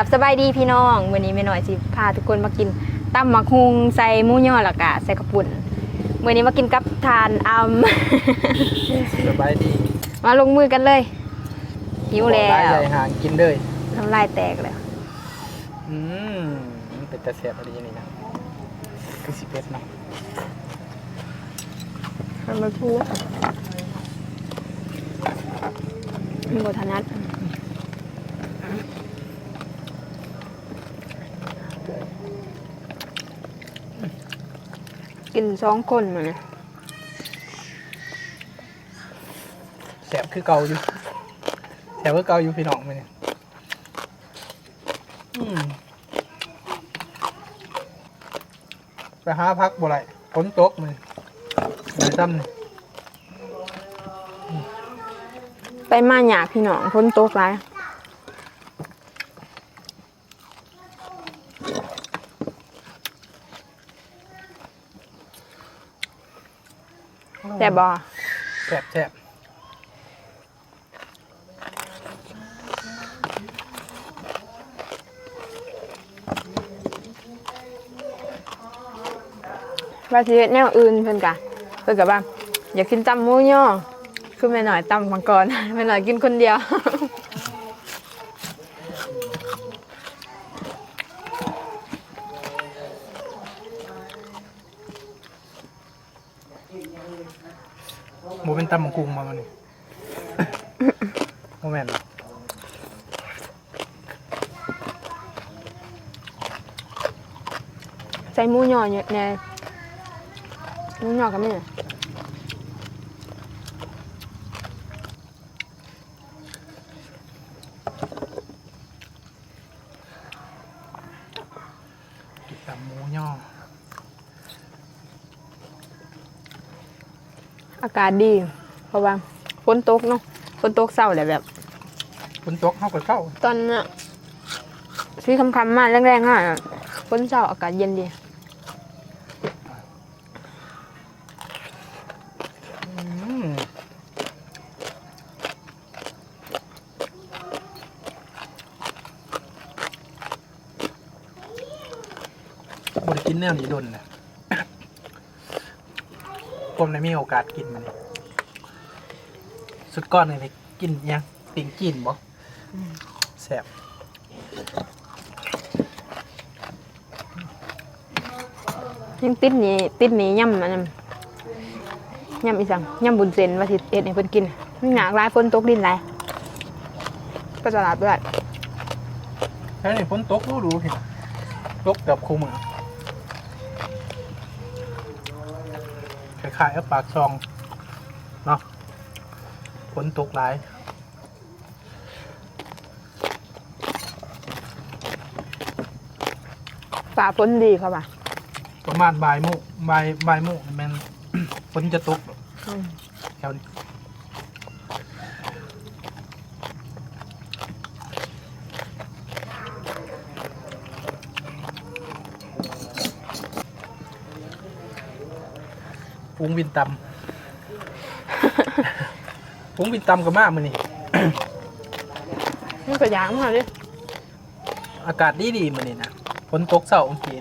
กับสบายดีพี่น้องวันนี้แม่หน่อยสิพาทุกคนมากินตำหมักฮุงใส่หมูย่อแล้วก็ใส่กระปุ่นวันนี้มากินกับทานอัมสบายดีมาลงมือกันเลยหิวแล้ได้วใหญ่หางกินเลยน้ำลายแตกแล้วอืมมันเป็นตะเสียบอะไรนี่นะคือสิเป็ดเนาะมันมาพูดมีบทนัด กินสองคนมาเนี่ยแสบคือเก่าอยู่แสบคือเก่าอยู่พี่น้องมาเนี่ยอืมไปหาพักบ่ไรฝนตกมันไหนซ้ำนี่ไปมาหยาพี่น้องพ้นโต๊ะไร แต่บอแสบแสบว่าสิเฮ็ดแนวอื่นเพิ่นกะเพิ่นกะว่าอยากกินตำหมูย่อคือแม่หน่อยตำมังกรแม่หน่อยกินคนเดียว เป็นตำมังคุงมามันนี่โมแมนต์ใส่หมูย่อเนี่ยแน่หมูย่อก็ไม่ตำหมูย่อ อากาศดี เพราะว่าฝนตกเนาะฝนตกเศร้าแหละแบบฝนตกเข้ากับเข้าตอนน่ะซื้อคำคำๆมาแรงๆอะฝนเศร้าอากาศเย็นดีอืมบริกินแนวนี้ดนนะ ผมได้มีโอกาสกินมันสุดก้อนเลยกินยังปิงกินบ่แซ่บยังติดหนี้ติดหนี้ย่ำมันนย่ำอีสังย่ำบุญเซนว่าสิเอ็ดให้เพิ่นกินมันหนักหลายฝนตกดินหลายก็จะหลับด้วยแค่นี้ฝนตกรู้รู้พี่ตกเกือบคู่มือ คล้ายๆกับปากซองเนาะฝนตกหลายฝ่าฝนดีเขาป่ะประมาณบ่ายโมงบ่ายบ่ายโมงแมัน ฝนจะตกแถวนี้ พุงวินตำ พุงวินตำกับมากมือนี่นี่ก็ยางมาดิอากาศดีดีมือนี่นะฝนตกเสาร์เมื่อกี้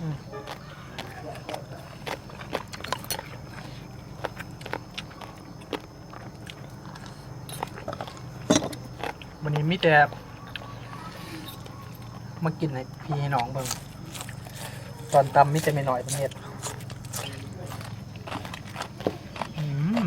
อืมวันนี้มิแต่มากินให้พี่ให้น้องเบิ่งตอนตำมิแต่ไม่น้อยเป็นเห็ดอืม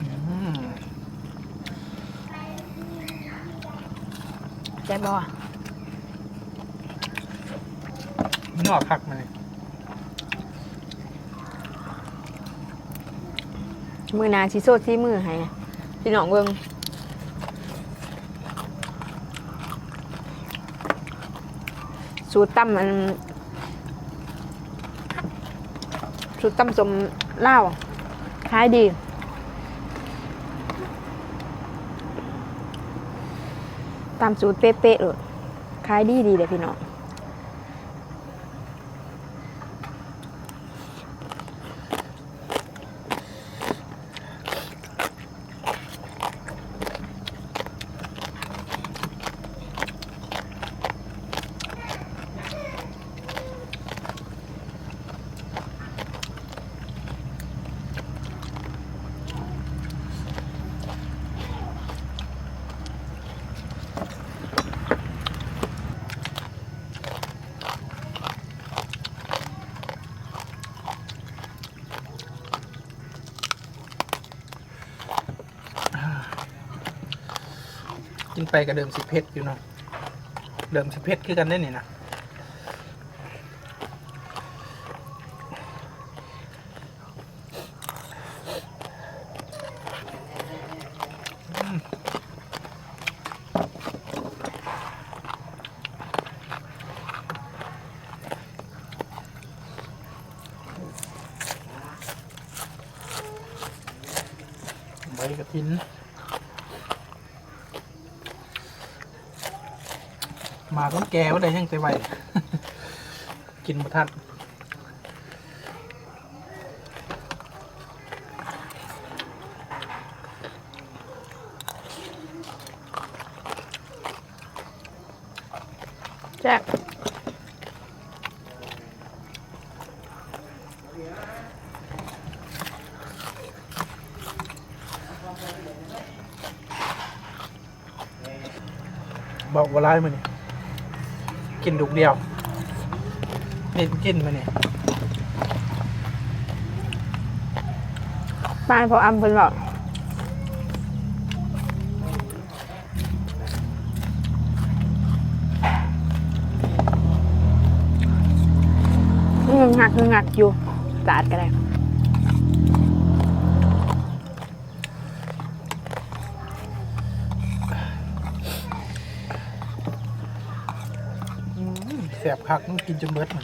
อืม แต่บอมันออกคักมาเลยมือหนาชิโซดที่มือให้พี่น้องเบิ่งสูตรตั้มมันสูตรตั้มสมเหล้าวขายดี ตามสูตรเป๊ะๆเลยขายดีดีเลยพี่น้อง กินไปกับเดิมสิเพชรอยู่เนาะเดิมสิเพชรคือกันได้นี่นะใบกระถิน มาต้องแกว่าได้ยังใจไหว กินมาทันแซ่บบอกว่าร้ายมาเนี่ย กินดุกเดียวเด็ดกินมาเนี่ยป้านพออำเพิ่นบอกเงงหักเงงักอยู่สาดกันเลย แสบคักต้องกินจนเบิดเ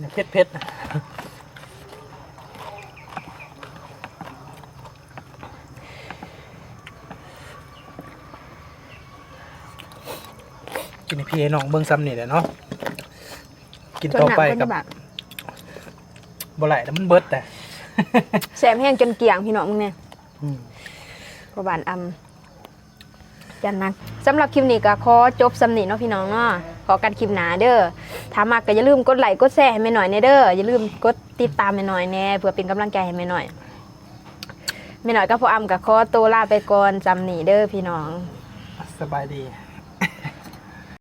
นี่ยเผ็ดเผ็ดกินพี่ให้น้องเบิ่งซ้ำนี่แหละเนาะกินต่อไปกับ บบบ่ไหลแล้วมันเบิดแต่ แสบแห้งจนเกลี่ยงพี่น้องมึงเนี่ยอืมพอบานอำจันนักสำหรับคลิปนี้ก็ขอจบสำนีเนาะพี่น้องเนาะขอกันคลิปหนาเด้อถ้ามากก็อย่าลืมกดไลค์กดแชร์ให้แม่หน่อยเนเด้ออย่าลืมกดติดตามแม่หน่อยแน่เพื่อเป็นกำลังใจให้แม่หน่อยแม่หน่อยก็พออำกับขอตัวลาไปก่อนจำหนีเด้อพี่น้อง สบายดี